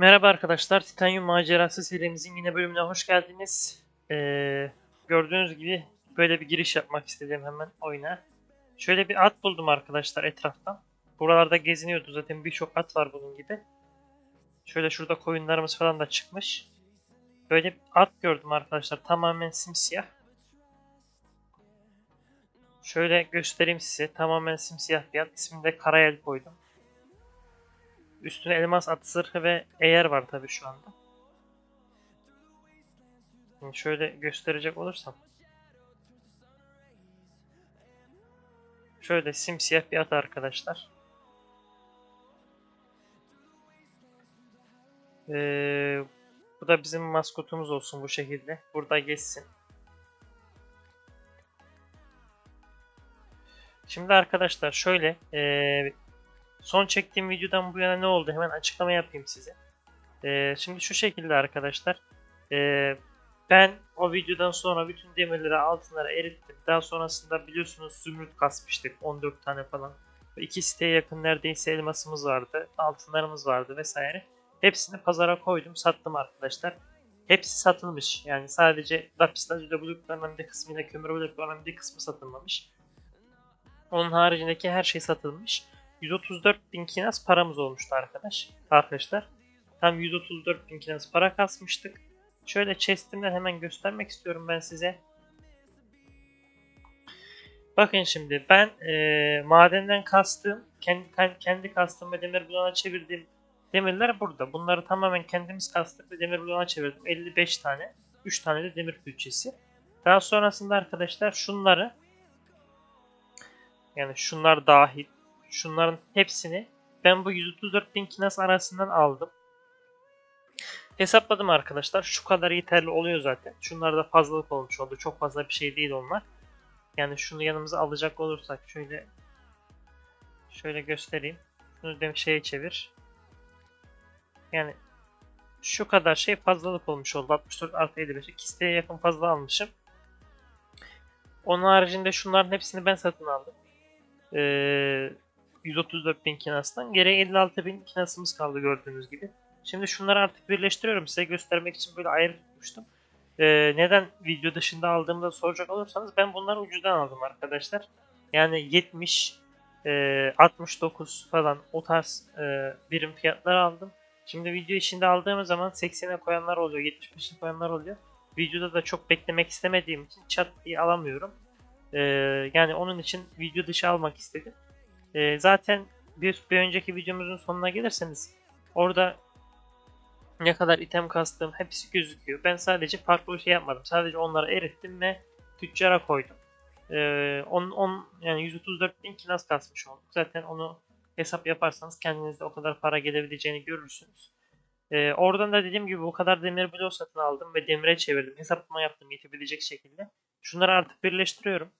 Merhaba arkadaşlar, Titanium Macerası serimizin yine bölümüne hoş geldiniz. Ee, gördüğünüz gibi böyle bir giriş yapmak istedim hemen oyuna. Şöyle bir at buldum arkadaşlar etraftan. Buralarda geziniyordu zaten birçok at var bunun gibi. Şöyle şurada koyunlarımız falan da çıkmış. Böyle bir at gördüm arkadaşlar tamamen simsiyah. Şöyle göstereyim size tamamen simsiyah bir at. İsmini de Karayel koydum. Üstüne elmas at zırhı ve eğer var tabi şu anda. Şimdi şöyle gösterecek olursam. Şöyle simsiyah bir at arkadaşlar. Ee, bu da bizim maskotumuz olsun bu şekilde. Burada geçsin. Şimdi arkadaşlar şöyle ee, Son çektiğim videodan bu yana ne oldu hemen açıklama yapayım size. Ee, şimdi şu şekilde arkadaşlar. Ee, ben o videodan sonra bütün demirleri altınlara erittim. Daha sonrasında biliyorsunuz zümrüt kasmıştık 14 tane falan. İki siteye yakın neredeyse elmasımız vardı. Altınlarımız vardı vesaire. Hepsini pazara koydum sattım arkadaşlar. Hepsi satılmış. Yani sadece lapis lazuli bloklarının bir kısmıyla kömür bloklarının bir kısmı satılmamış. Onun haricindeki her şey satılmış. 134 bin kinas paramız olmuştu arkadaş. Arkadaşlar. Tam 134 bin kinas para kasmıştık. Şöyle chestimden hemen göstermek istiyorum ben size. Bakın şimdi ben e, madenden kastığım, kendi, kendi kastığım ve demir bloğuna çevirdiğim demirler burada. Bunları tamamen kendimiz kastık ve demir bloğuna çevirdim. 55 tane. 3 tane de demir külçesi. Daha sonrasında arkadaşlar şunları yani şunlar dahil şunların hepsini ben bu 134 bin kinas arasından aldım. Hesapladım arkadaşlar. Şu kadar yeterli oluyor zaten. Şunlar da fazlalık olmuş oldu. Çok fazla bir şey değil onlar. Yani şunu yanımıza alacak olursak şöyle şöyle göstereyim. Şunu da şeye çevir. Yani şu kadar şey fazlalık olmuş oldu. 64 artı 55. İkisine yakın fazla almışım. Onun haricinde şunların hepsini ben satın aldım. Ee, 134 bin kinastan. Geriye 56 bin kinasımız kaldı gördüğünüz gibi. Şimdi şunları artık birleştiriyorum. Size göstermek için böyle ayrı tutmuştum. Ee, neden video dışında aldığımda soracak olursanız ben bunları ucuzdan aldım arkadaşlar. Yani 70, e, 69 falan o tarz e, birim fiyatlar aldım. Şimdi video içinde aldığım zaman 80'e koyanlar oluyor, 75'e koyanlar oluyor. Videoda da çok beklemek istemediğim için çat diye alamıyorum. Ee, yani onun için video dışı almak istedim. E, zaten bir, bir önceki videomuzun sonuna gelirseniz orada ne kadar item kastığım hepsi gözüküyor. Ben sadece farklı bir şey yapmadım. Sadece onları erittim ve tüccara koydum. Ee, on, on, yani 134 bin kinas kasmış olduk. Zaten onu hesap yaparsanız kendinizde o kadar para gelebileceğini görürsünüz. Ee, oradan da dediğim gibi bu kadar demir bloğu satın aldım ve demire çevirdim. Hesaplama yaptım yetebilecek şekilde. Şunları artık birleştiriyorum.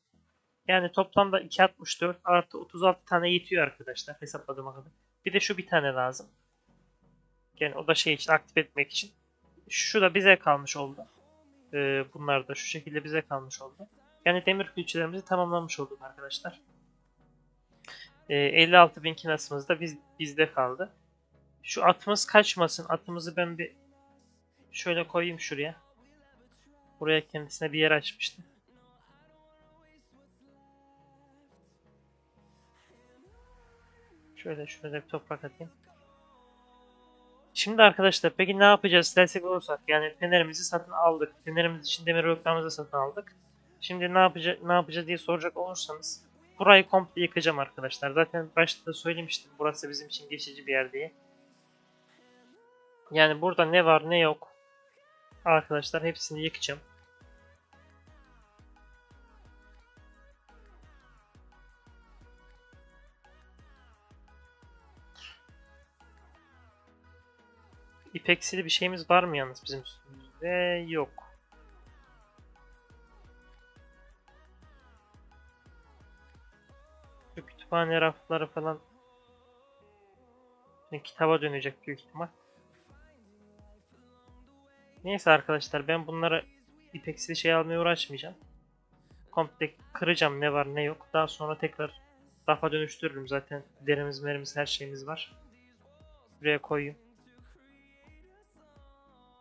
Yani toplamda 2.64 artı 36 tane yetiyor arkadaşlar hesapladığıma kadar. Bir de şu bir tane lazım. Yani o da şey için aktif etmek için. Şu da bize kalmış oldu. Ee, bunlar da şu şekilde bize kalmış oldu. Yani demir külçelerimizi tamamlamış olduk arkadaşlar. Ee, 56 bin kinasımız da biz, bizde kaldı. Şu atımız kaçmasın. Atımızı ben bir şöyle koyayım şuraya. Buraya kendisine bir yer açmıştım. Şöyle şurada bir toprak atayım. Şimdi arkadaşlar peki ne yapacağız dersek olursak yani fenerimizi satın aldık. Fenerimiz için demir bloklarımızı satın aldık. Şimdi ne yapacağız ne yapacağız diye soracak olursanız burayı komple yıkacağım arkadaşlar. Zaten başta da söylemiştim burası bizim için geçici bir yer diye. Yani burada ne var ne yok arkadaşlar hepsini yıkacağım. İpeksili bir şeyimiz var mı yalnız bizim üstümüzde? Yok. Kütüphane rafları falan Şimdi kitaba dönecek büyük ihtimal. Neyse arkadaşlar ben bunları ipeksi şey almaya uğraşmayacağım. Komple kıracağım ne var ne yok. Daha sonra tekrar rafa dönüştürürüm zaten. Derimiz merimiz her şeyimiz var. Buraya koyayım.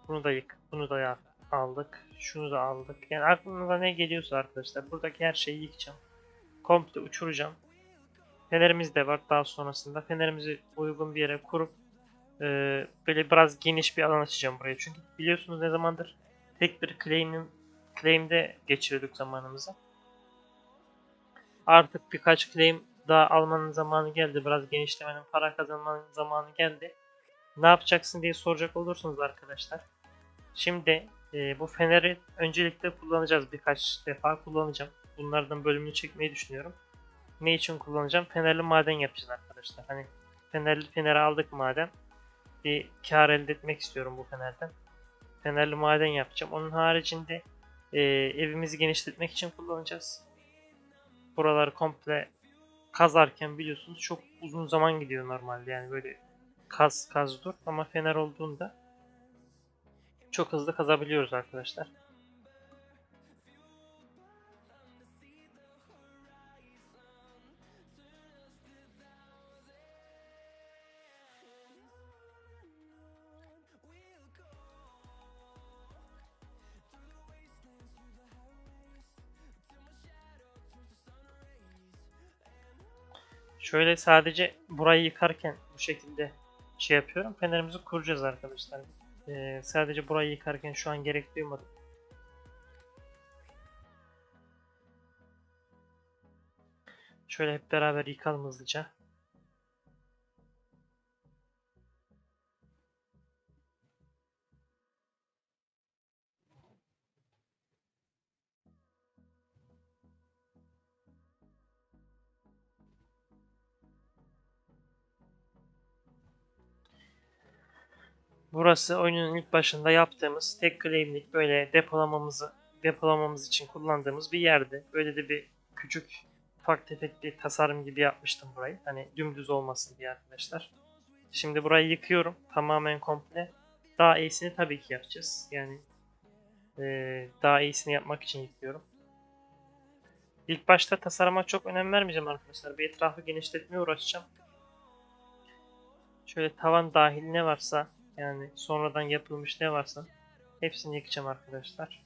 Bunu da yık. Bunu da aldık. Şunu da aldık. Yani aklınıza ne geliyorsa arkadaşlar. Buradaki her şeyi yıkacağım. Komple uçuracağım. Fenerimiz de var daha sonrasında. Fenerimizi uygun bir yere kurup e, böyle biraz geniş bir alan açacağım buraya. Çünkü biliyorsunuz ne zamandır tek bir claim'in claim'de geçiriyorduk zamanımızı. Artık birkaç claim daha almanın zamanı geldi. Biraz genişlemenin, para kazanmanın zamanı geldi. Ne yapacaksın diye soracak olursunuz arkadaşlar. Şimdi e, bu feneri öncelikle kullanacağız. Birkaç defa kullanacağım. Bunlardan bölümünü çekmeyi düşünüyorum. Ne için kullanacağım? Fenerli maden yapacağız arkadaşlar. Hani fenerli feneri aldık maden. Bir kar elde etmek istiyorum bu fenerden. Fenerli maden yapacağım. Onun haricinde e, evimizi genişletmek için kullanacağız. Buraları komple kazarken biliyorsunuz çok uzun zaman gidiyor normalde. Yani böyle kaz kaz dur ama fener olduğunda çok hızlı kazabiliyoruz arkadaşlar. Şöyle sadece burayı yıkarken bu şekilde şey yapıyorum. Fenerimizi kuracağız arkadaşlar. Ee, sadece burayı yıkarken şu an gerek duymadım. Şöyle hep beraber yıkalım hızlıca. Burası oyunun ilk başında yaptığımız tek claimlik böyle depolamamızı depolamamız için kullandığımız bir yerdi. Böyle de bir küçük ufak tefek bir tasarım gibi yapmıştım burayı. Hani dümdüz olmasın diye arkadaşlar. Şimdi burayı yıkıyorum. Tamamen komple. Daha iyisini tabii ki yapacağız. Yani eee, daha iyisini yapmak için yıkıyorum. İlk başta tasarıma çok önem vermeyeceğim arkadaşlar. Bir etrafı genişletmeye uğraşacağım. Şöyle tavan dahil ne varsa yani sonradan yapılmış ne varsa hepsini yıkacağım arkadaşlar.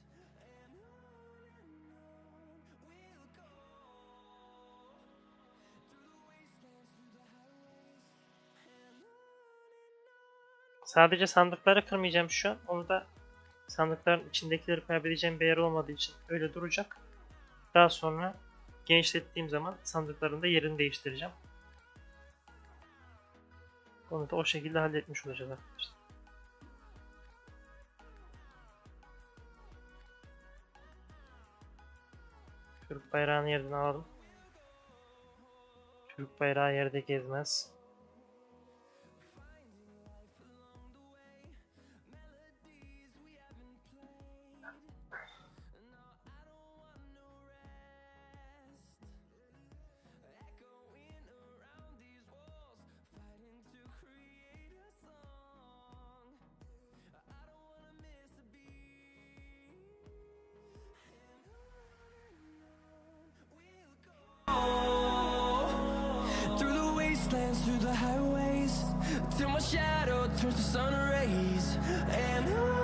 Sadece sandıkları kırmayacağım şu an. Onu da sandıkların içindekileri kaybedeceğim bir yer olmadığı için öyle duracak. Daha sonra genişlettiğim zaman sandıkların da yerini değiştireceğim. Onu da o şekilde halletmiş olacağız arkadaşlar. Türk bayrağını yerden alalım. Türk bayrağı yerde gezmez. Turns to sun rays, and on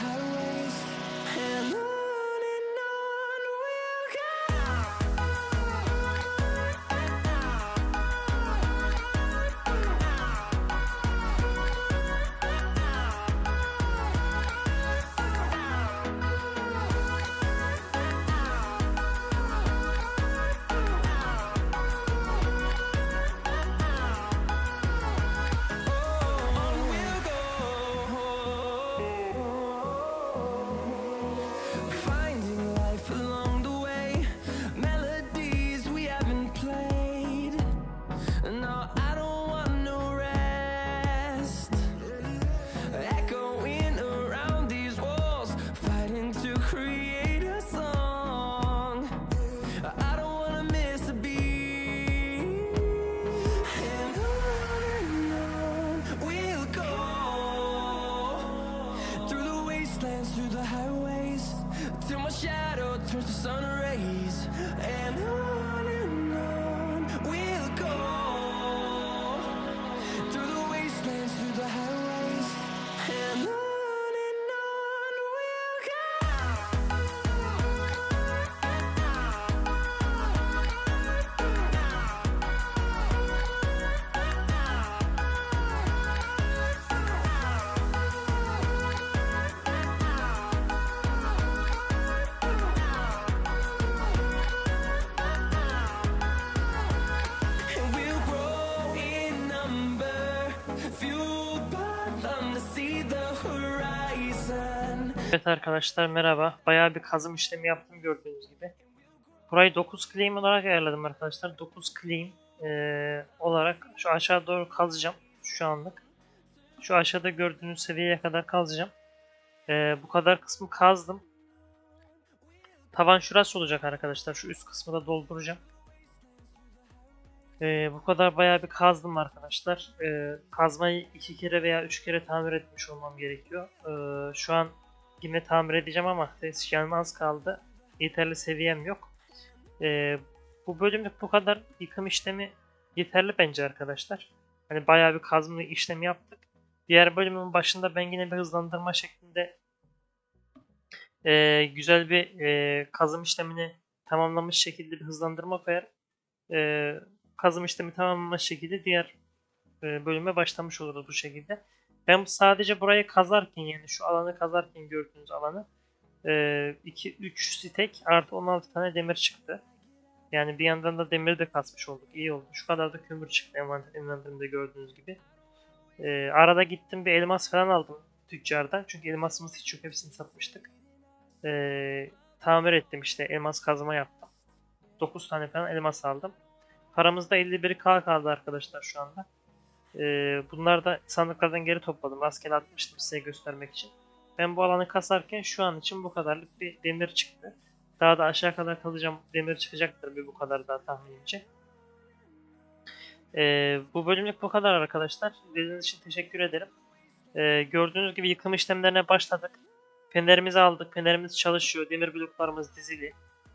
the sun rays and Evet arkadaşlar merhaba. Bayağı bir kazım işlemi yaptım gördüğünüz gibi. Burayı 9 claim olarak ayarladım arkadaşlar. 9 claim eee, olarak şu aşağı doğru kazacağım şu anlık. Şu aşağıda gördüğünüz seviyeye kadar kazacağım. Eee, bu kadar kısmı kazdım. Tavan şurası olacak arkadaşlar. Şu üst kısmı da dolduracağım. Eee, bu kadar bayağı bir kazdım arkadaşlar. Eee, kazmayı iki kere veya üç kere tamir etmiş olmam gerekiyor. Eee, şu an yine tamir edeceğim ama yanım az kaldı. Yeterli seviyem yok. Ee, bu bölümlük bu kadar yıkım işlemi yeterli bence arkadaşlar. Hani bayağı bir kazma işlemi yaptık. Diğer bölümün başında ben yine bir hızlandırma şeklinde ee, güzel bir ee, kazım işlemini tamamlamış şekilde bir hızlandırma koyar. Ee, kazım işlemi tamamlamış şekilde diğer ee, bölüme başlamış oluruz bu şekilde. Ben sadece burayı kazarken yani şu alanı kazarken gördüğünüz alanı 2 3 stek artı 16 tane demir çıktı. Yani bir yandan da demiri de kasmış olduk. İyi oldu. Şu kadar da kömür çıktı envanter, envanterimde gördüğünüz gibi. Ee, arada gittim bir elmas falan aldım tüccardan. Çünkü elmasımız hiç yok. Hepsini satmıştık. Ee, tamir ettim işte. Elmas kazma yaptım. 9 tane falan elmas aldım. Paramızda 51k kaldı arkadaşlar şu anda. Ee, bunlar da sandıklardan geri topladım. Rastgele atmıştım size göstermek için. Ben bu alanı kasarken şu an için bu kadarlık bir demir çıktı. Daha da aşağı kadar kalacağım. Demir çıkacaktır bir bu kadar daha tahminimce. Ee, bu bölümlük bu kadar arkadaşlar. İzlediğiniz için teşekkür ederim. Ee, gördüğünüz gibi yıkım işlemlerine başladık. Fenerimizi aldık. Fenerimiz çalışıyor. Demir bloklarımız dizili.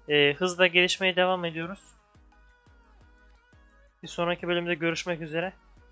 Ee, hızla gelişmeye devam ediyoruz. Bir sonraki bölümde görüşmek üzere.